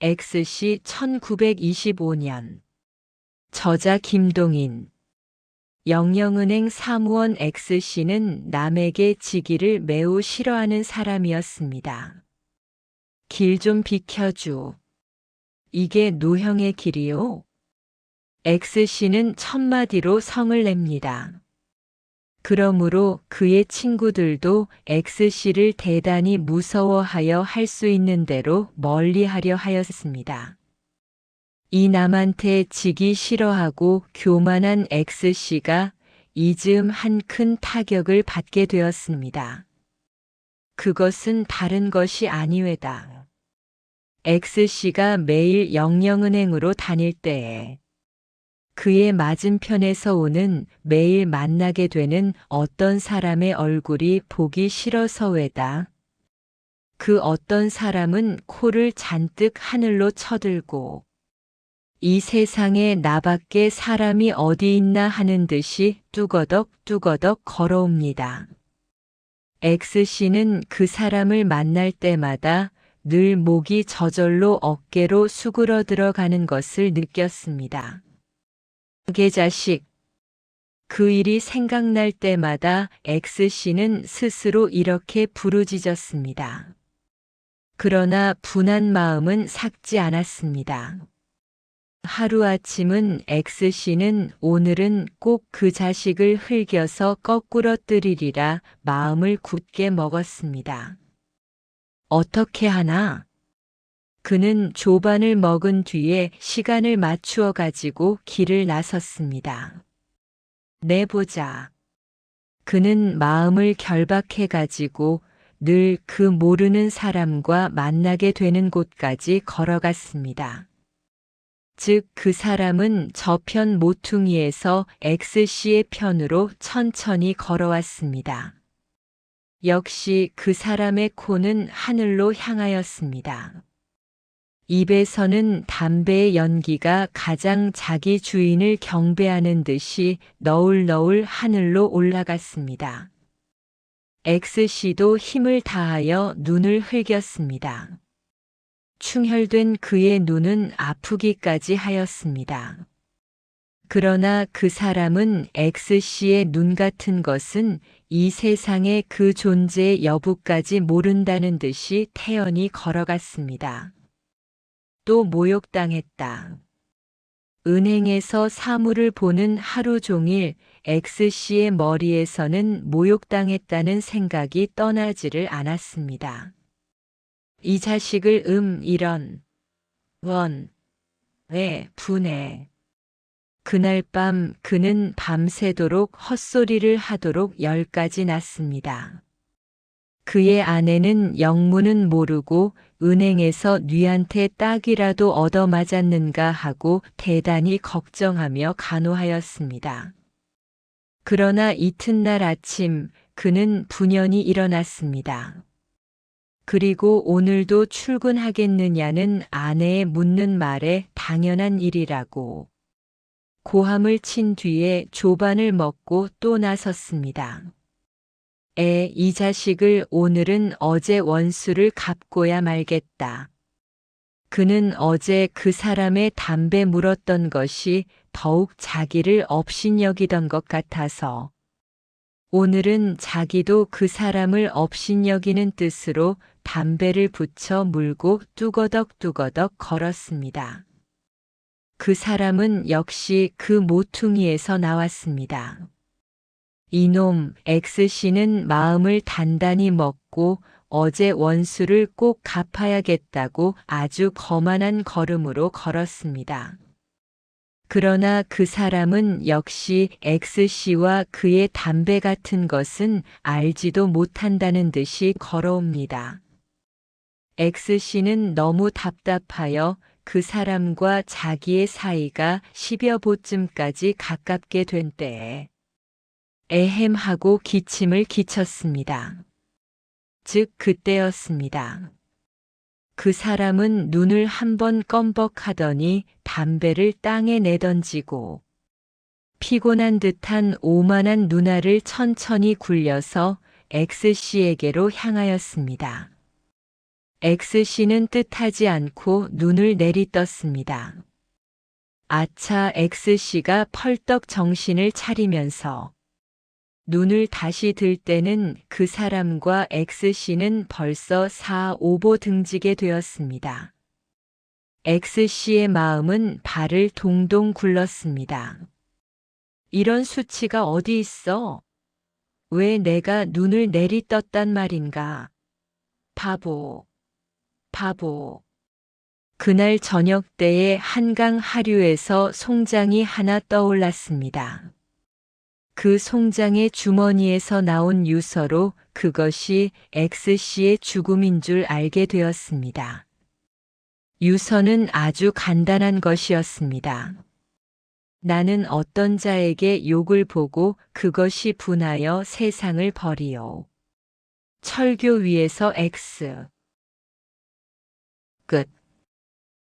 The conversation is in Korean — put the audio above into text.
XC 1925년 저자 김동인 영영은행 사무원 XC는 남에게 지기를 매우 싫어하는 사람이었습니다. 길 좀 비켜줘. 이게 노형의 길이요? XC는 첫마디로 성을 냅니다. 그러므로 그의 친구들도 XC를 대단히 무서워하여 할 수 있는 대로 멀리하려 하였습니다. 이 남한테 지기 싫어하고 교만한 XC가 이즈음 한 큰 타격을 받게 되었습니다. 그것은 다른 것이 아니외다. XC가 매일 영영은행으로 다닐 때에 그의 맞은편에서 오는 매일 만나게 되는 어떤 사람의 얼굴이 보기 싫어서 외다. 그 어떤 사람은 코를 잔뜩 하늘로 쳐들고 이 세상에 나밖에 사람이 어디 있나 하는 듯이 뚜거덕 뚜거덕 걸어옵니다. X씨는 그 사람을 만날 때마다 늘 목이 저절로 어깨로 수그러 들어 가는 것을 느꼈습니다. 개 자식. 그 일이 생각날 때마다 X씨는 스스로 이렇게 부르짖었습니다. 그러나 분한 마음은 삭지 않았습니다. 하루아침은 X씨는 오늘은 꼭 그 자식을 흘겨서 거꾸러뜨리리라 마음을 굳게 먹었습니다. 어떻게 하나? 그는 조반을 먹은 뒤에 시간을 맞추어 가지고 길을 나섰습니다. 내보자. 그는 마음을 결박해 가지고 늘 그 모르는 사람과 만나게 되는 곳까지 걸어갔습니다. 즉 그 사람은 저편 모퉁이에서 X씨의 편으로 천천히 걸어왔습니다. 역시 그 사람의 코는 하늘로 향하였습니다. 입에서는 담배의 연기가 가장 자기 주인을 경배하는 듯이 너울너울 하늘로 올라갔습니다. X씨도 힘을 다하여 눈을 흘겼습니다. 충혈된 그의 눈은 아프기까지 하였습니다. 그러나 그 사람은 X씨의 눈 같은 것은 이 세상의 그 존재의 여부까지 모른다는 듯이 태연히 걸어갔습니다. 또 모욕당했다. 은행에서 사물을 보는 하루 종일 X씨의 머리에서는 모욕당했다는 생각이 떠나지를 않았습니다. 이 자식을 음 이런 원, 왜 분해. 그날 밤 그는 밤새도록 헛소리를 하도록 열까지 났습니다. 그의 아내는 영문은 모르고 은행에서 뉘한테 딱이라도 얻어맞았는가 하고 대단히 걱정하며 간호하였습니다. 그러나 이튿날 아침 그는 분연히 일어났습니다. 그리고 오늘도 출근하겠느냐는 아내의 묻는 말에 당연한 일이라고. 고함을 친 뒤에 조반을 먹고 또 나섰습니다. 에, 이 자식을 오늘은 어제 원수를 갚고야 말겠다. 그는 어제 그 사람의 담배 물었던 것이 더욱 자기를 업신여기던 것 같아서 오늘은 자기도 그 사람을 업신여기는 뜻으로 담배를 붙여 물고 뚜거덕뚜거덕 걸었습니다. 그 사람은 역시 그 모퉁이에서 나왔습니다. 이놈 X씨는 마음을 단단히 먹고 어제 원수를 꼭 갚아야겠다고 아주 거만한 걸음으로 걸었습니다. 그러나 그 사람은 역시 X씨와 그의 담배 같은 것은 알지도 못한다는 듯이 걸어옵니다. X씨는 너무 답답하여 그 사람과 자기의 사이가 10여 보쯤까지 가깝게 된 때에 에헴 하고 기침을 기쳤습니다. 즉 그때였습니다. 그 사람은 눈을 한번 껌벅하더니 담배를 땅에 내던지고 피곤한 듯한 오만한 눈알을 천천히 굴려서 X씨에게로 향하였습니다. X씨는 뜻하지 않고 눈을 내리떴습니다. 아차 X씨가 펄떡 정신을 차리면서 눈을 다시 들 때는 그 사람과 X씨는 벌써 4, 5보 등지게 되었습니다. X씨의 마음은 발을 동동 굴렀습니다. 이런 수치가 어디 있어? 왜 내가 눈을 내리떴단 말인가? 바보, 바보. 그날 저녁 때에 한강 하류에서 송장이 하나 떠올랐습니다. 그 송장의 주머니에서 나온 유서로 그것이 X씨의 죽음인 줄 알게 되었습니다. 유서는 아주 간단한 것이었습니다. 나는 어떤 자에게 욕을 보고 그것이 분하여 세상을 버리오. 철교 위에서 X. 끝.